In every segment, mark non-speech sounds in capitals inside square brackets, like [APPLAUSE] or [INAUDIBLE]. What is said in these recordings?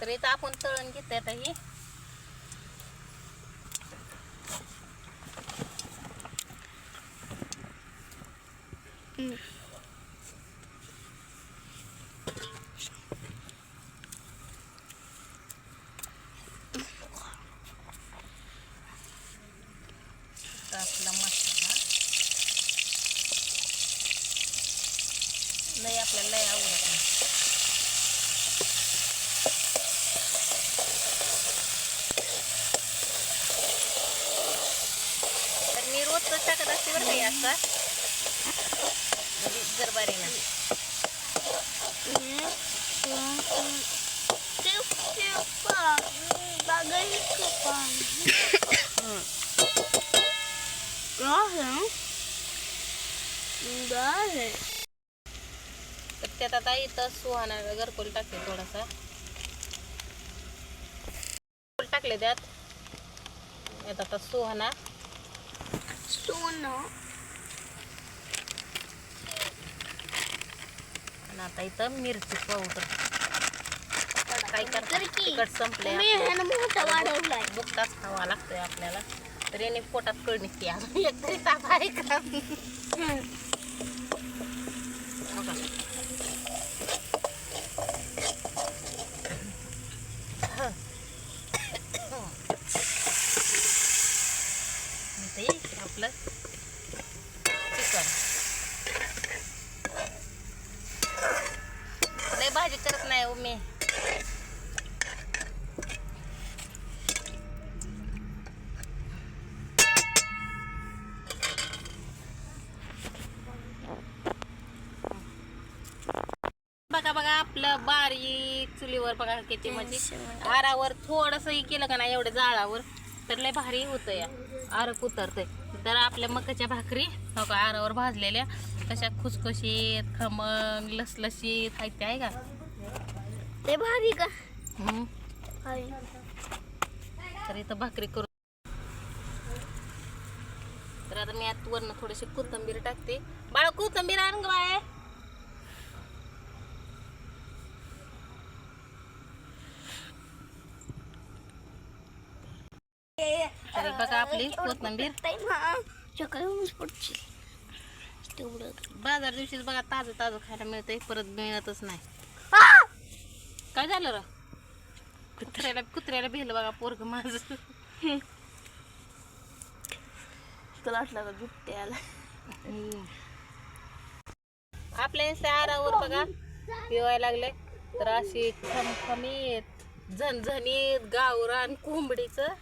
तर इथं आपण तळण घेतोय आता ही. आता आपला मसाला. लय आपल्याला लय आवडत नाही तर मी टाकत असते बरं काही असा. म्हणजे गरबारीनं तर त्यात आता इथं सुहाना घरकुल टाकते थोडासा. टाकले त्यात. यात आता सुहाना. आणि आता इथं मिरची पावडर काय करतात तिखट संपले बुकताच खावा लागतोय आपल्याला. तर याने पोटात कळ निघते अजून [LAUGHS] एक तरी ताप आहे का बघा. ते आपलं चिकन. लय भाजी करत नाही हो मी. बघा बघा आपलं बारीक चुलीवर बघा किती म्हणजे. आरावर थोडस केलं का नाही एवढं जाळावर तर लय भारी होतं या. आरक उतरतंय. तर आपल्या मकाच्या भाकरी हो का आरावर भाजलेल्या. कशा खुसखुशीत खमंग लसलशीत त्या आहे का? ते भारी का. तर इथं भाकरी करून तर आता मी आत वरनं थोडीशी कोथिंबीर टाकते. बाळ कोथिंबीर आण बाय तर बघा आपली कोथिंबीर. बाजार दिवशीच बघा ताजं ताजं खायला मिळतंय परत मिळतच नाही! काय झालं र? कुत्र्याला कुत्र्याला भेल बघा पोरग माझ. तुला वाटलं का आपल्या शहरावर बघा पिवायला लागले तर अशी खमखमीत झणझणीत गावरान कोंबडीचं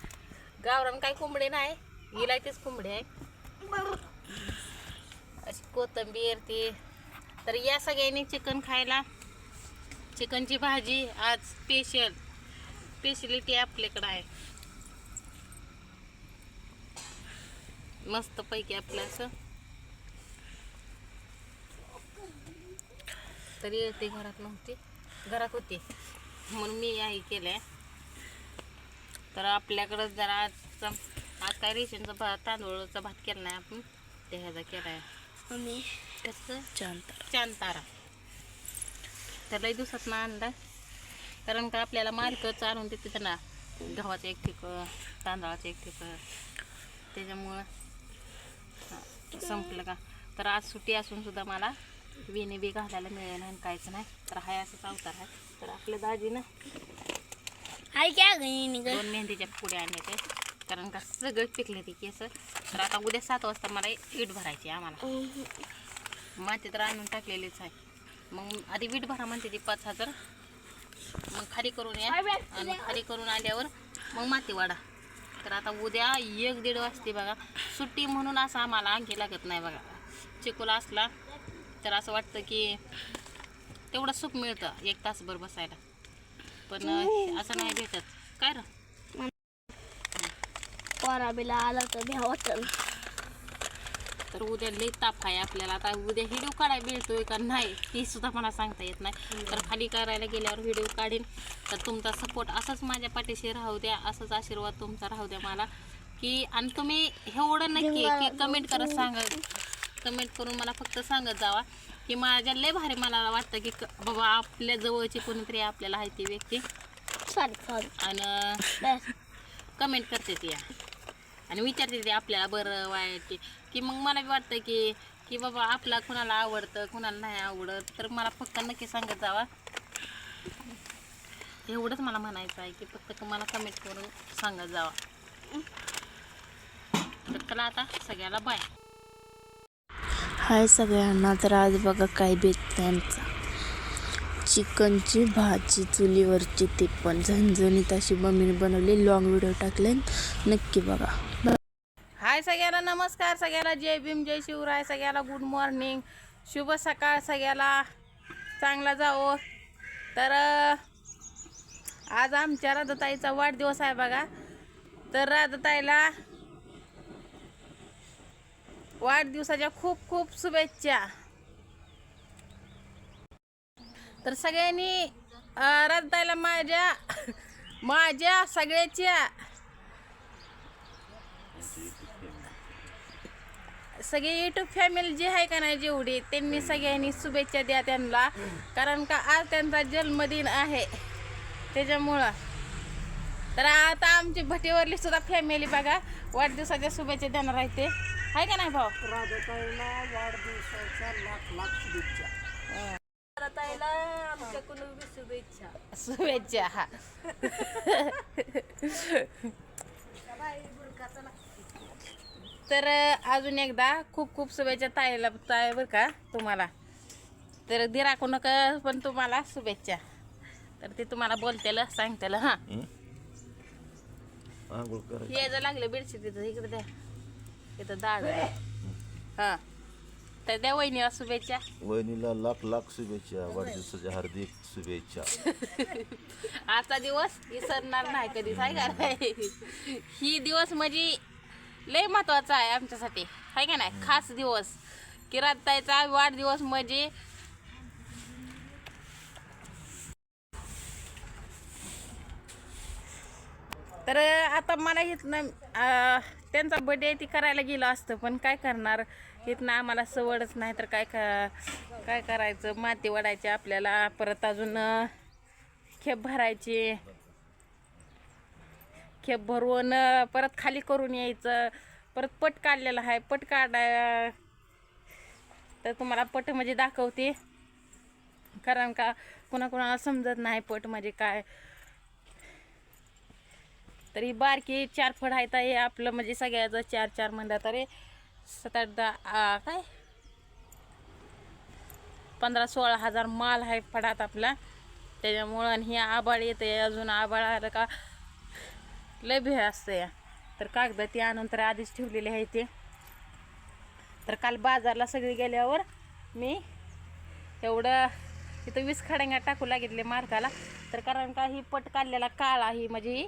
गावरान काय कोंबडी नाही. इलायचीच कोंबडी आहे. अशी कोथिंबीर ती. तर या सगळ्यांनी चिकन खायला. चिकनची भाजी आज स्पेशल स्पेशलिटी आपल्याकडं आहे. मस्त पैकी आपलं असं. तरी ते घरात नव्हती. घरात होती. म्हणून मी याही आहे तर आपल्याकडं जरा आज आज काय रेशनचा भात तांदूळचा भात केला नाही आपण. ते ह्याचा केला आहे मम्मी. कसं? चांतर चांतारा तर लई दिवसात ना आणला कारण का आपल्याला मार्कच आणून देते त्यांना. गव्हाचं एक ठिक तांदळाचं एक ठिक. त्याच्यामुळं संपलं का? तर आज सुट्टी असून सुद्धा मला वेणी बी घालायला मिळेल आणि काहीच नाही. तर हाय असंच अवतार आहे तर आपल्या दाजीनं हाय क्या गई दोन मेहंदीच्या पुढे आणले ते कारण का सगळं पिकले ते केस. तर आता उद्या सात वाजता मला ईट भरायची आहे आम्हाला. माती तर आणून टाकलेलीच आहे. मग आधी वीट भरा म्हणते ती पाच हजार. मग खाली करून या. आणि खाली करून आल्यावर मग माती वाढा. तर आता उद्या एक दीड वाजते बघा. सुट्टी म्हणून असं आम्हाला आणखी लागत नाही बघा. चिकोला असला तर असं वाटतं की तेवढं सुख मिळतं एक तासभर बसायला. पण असं नाही भेटत. काय र? पराबीला आला तर वाटल तर. उद्या लई ताप आहे आपल्याला. आता उद्या व्हिडिओ काढायला मिळतोय का नाही ती सुद्धा मला सांगता येत नाही. तर खाली करायला गेल्यावर व्हिडिओ काढीन. तर तुमचा सपोर्ट असंच माझ्या पाठीशी राहू द्या असंच आशीर्वाद तुमचा राहू द्या मला. की आणि तुम्ही एवढं नक्की की कमेंट करत सांगा. कमेंट करून मला फक्त सांगत जावा. की माझ्या लय भारी मला वाटतं की क- बाबा आपल्या जवळची कोणीतरी आपल्याला आहे ती व्यक्ती. सॉरी सॉरी आणि कमेंट करते ती. आणि विचारते ते आपल्याला बरं वाईट की की मग मला बी वाटतं की की बाबा आपला कुणाला आवडतं कुणाला नाही आवडत तर मला फक्त नक्की सांगत जावा. एवढंच मला म्हणायचं आहे की फक्त मला कमेंट करून सांगत जावा. तर चला आता सगळ्याला बाय हाय सगळ्यांना तर आज बघा काय बेत त्यांचा चिकनची भाजी चुलीवरची ती पण. झणझणीत अशी मम्मीने बनवली लॉंग व्हिडिओ टाकले. नक्की बघा. हाय सगळ्याला नमस्कार सगळ्याला जय भीम जय शिवराय सगळ्याला गुड मॉर्निंग शुभ सकाळ सगळ्याला. चांगला जाओ तर आज आमच्या राधाताईचा वाढदिवस आहे बघा. तर राधाताईला वाढदिवसाच्या खूप खूप शुभेच्छा. तर सगळ्यांनी रद्दायला माझ्या माझ्या सगळ्याच्या. सगळे युट्यूब फॅमिली जी आहे का नाही जेवढी त्यांनी सगळ्यांनी शुभेच्छा द्या त्यांना. कारण का आज त्यांचा जन्मदिन आहे. त्याच्यामुळं. तर आता आमची भटीवरली सुद्धा फॅमिली बघा. वाढदिवसाच्या शुभेच्छा देणार आहे ते. आहे का नाही भाऊ? शुभेच्छा. हा तर अजून एकदा खूप खूप शुभेच्छा ताईला ताई बरं का तुम्हाला. तर दिराकू नका पण तुम्हाला शुभेच्छा. तर ते तुम्हाला बोलतेलं सांगतेलं हां. हे जर लागलं बेडशीट तिथं इकडे द्या. इथं दाड हां. तर द्या वहिनीला शुभेच्छा. वहिनीला लाख लाख शुभेच्छा वाढदिवसाच्या हार्दिक शुभेच्छा. [LAUGHS] आजचा दिवस विसरणार नाही कधीच आहे का नाही? ही दिवस म्हणजे लय महत्त्वाचा आहे आमच्यासाठी आहे का नाही? खास दिवस. किरातायचा वाढदिवस म्हणजे तर आता मला इथनं त्यांचा बर्थडे ती करायला गेलो असतं पण काय करणार? इथनं आम्हाला सवडच नाही तर काय का काय करायचं? माती वडायची आपल्याला परत अजून खेप भरायची. खेप भरवून परत खाली करून यायचं. परत पट काढलेला आहे पट काढाय तर तुम्हाला पट म्हणजे दाखवते. कारण का कुणाकुणाला समजत नाही पट म्हणजे काय. तर ही बारकी चार फड आहेत हे आपलं म्हणजे सगळ्याचं चार चार म्हणलं तर सात आठ दहा काय? पंधरा सोळा हजार माल आहे फडात आपला. त्याच्यामुळं आणि हे आबाळ येते अजून आबाळ आलं का लय भे असतं. या तर कागद ती आणून तर आधीच ठेवलेली आहे ते. तर काल बाजारला सगळी गेल्यावर मी एवढं इथं वीस खड्यांगा टाकू लागितले मार्काला तर कारण का ही पट काढलेला काळा ही म्हणजे ही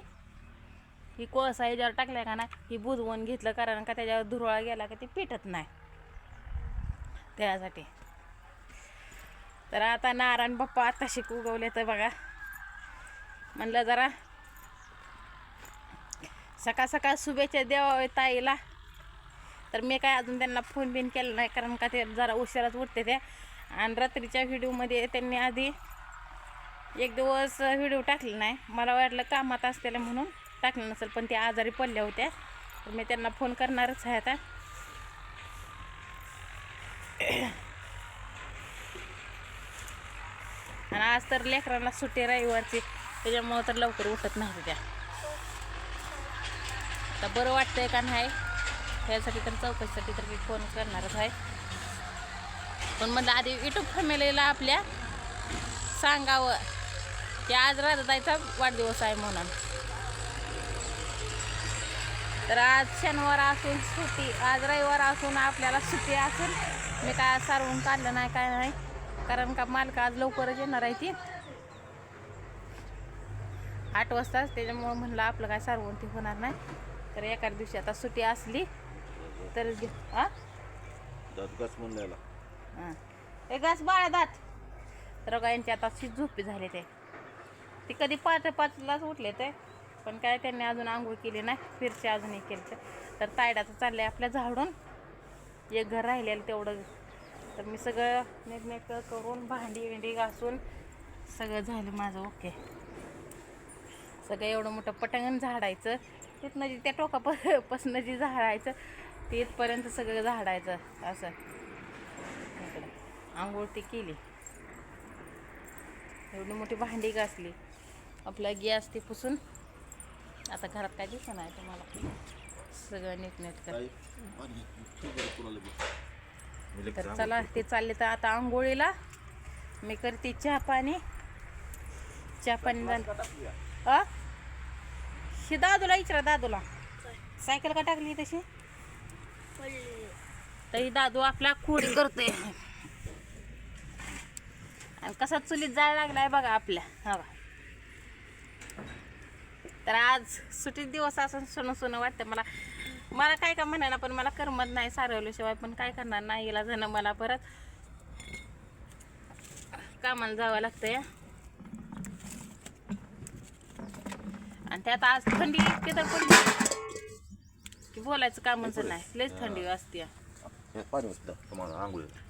ही कोळसा ह्याच्यावर टाकल्या का ना ही बुजवून घेतलं कारण का त्याच्यावर धुरळा गेला का ते पिटत नाही. त्यासाठी. तर आता नारायण बाप्पा आता शिक उगवले तर बघा. म्हणलं जरा सकाळ सकाळ शुभेच्छा द्यावा ताईला. तर मी काय अजून त्यांना फोन बिन केला नाही कारण का ते जरा उशिराच उठते ते. आणि रात्रीच्या व्हिडिओमध्ये त्यांनी आधी एक दिवस व्हिडिओ टाकला नाही. मला वाटलं कामात असलेलं म्हणून. टाकलं नसेल पण त्या आजारी पडल्या होत्या. तर मी त्यांना फोन करणारच आहे आता. आणि आज तर लेकरांना सुट्टी रविवारची. त्याच्यामुळं तर लवकर उठत नाही त्या. आता बरं वाटतंय का नाही? ह्यासाठी तर चौकशीसाठी तर मी फोन करणारच आहे. पण म्हणलं आधी युट्यूब फॅमिलीला आपल्या सांगावं. की आज राधाताईचा वाढदिवस आहे म्हणून. तर आज शनिवार असून सुट्टी आज रविवार असून आपल्याला सुट्टी असून मी काय आज सारवून काढलं नाही काय नाही. कारण का मालक आज लवकरच येणार आहे ती. आठ वाजताच त्याच्यामुळं म्हणलं आपलं काय सारवून ती होणार नाही. तर एका दिवशी आता सुट्टी असली तर हा. हां ए घास बाळा दात. तर यांची आता झोपी झाले ते. ती कधी पाच पाचलाच उठले ते. पण काय त्यांनी अजून आंघोळ केली नाही फिरचे अजूनही केली तर तायडाचं चाललंय आपल्या झाडून. एक घर राहिलेलं तेवढं. तर मी सगळं नीटनेटकं करून भांडी विंडी घासून सगळं झालं माझं ओके. सगळं एवढं मोठं पटंगण झाडायचं. तिथनं जी त्या टोकाप जी झाडायचं तिथपर्यंत सगळं झाडायचं असं. आंघोळ ती केली. एवढी मोठी भांडी घासली. आपला गॅस ती पुसून आता घरात काय दिसत नाही तुम्हाला? सगळं तर आंघोळ चला ते चालले तर आता आंघोळीला. मी करते चहा पाणी. चहा पाणी झालं. अ? ही दादूला विचारा दादूला. सायकल का टाकली तशी? तर ही दादू आपला खोडी करतोय. आणि कसा चुलीत जाळ लागलाय बघा आपल्या. हा बघा. तर आज सुट्टी दिवस असं सोनं सोनं वाटतं मला. मला काय का म्हणा पण मला करमत नाही सारवल्याशिवाय पण काय करणार? नाही गेला जण मला परत कामाला जावं लागतंय. आणि त्यात आज थंडी इतकी तर पडली की बोलायचं कामच नाही. लयच थंडी असते हे पाणी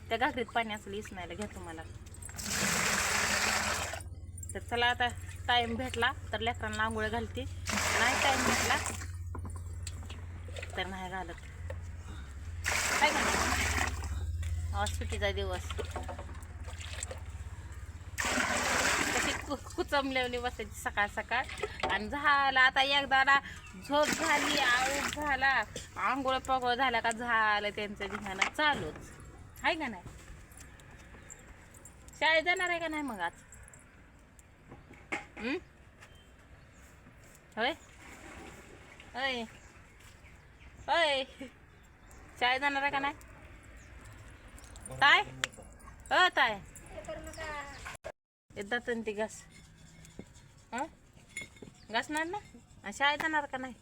त्या घागरीत पाणी असलं इसनायला घ्या तुम्हाला. तर चला आता टाईम भेटला तर लेकरांना आंघोळ घालते. नाही टाईम भेटला तर नाही घालत. काय का नाही? आज सुट्टीचा दिवस. कु कुचमलेवली बसायची सकाळ सकाळ. आणि झाला आता एकदा ना झोप झाली आऊट झाला. आंघोळ पगोळ झाला का झालं त्यांचं धिंगाणं चालूच. आहे का नाही? शाळेत जाणार आहे का नाही मग आज? होय? होय. होय. शाळेत जाणार आहे का नाही? ताय? हो ताय. येतात ती घास. हं? घासणार ना? शाळेत जाणार का नाही?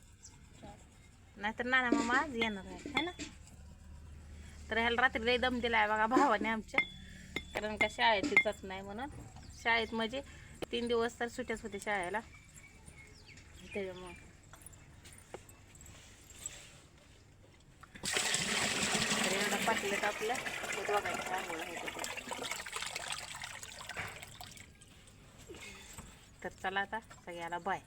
नाहीतर नाना मामा आज येणार आहे है ना? तर ह्याला रात्री लय दम आहे बघा भावाने आमच्या. कारण का शाळेत जात नाही म्हणून. शाळेत म्हणजे तीन दिवस तर सुट्याच होते शाळेला. त्याच्यामुळं. तर एवढं आपलं ते दोघांचं आंघोळ होतं तर चला आता सगळ्याला बाय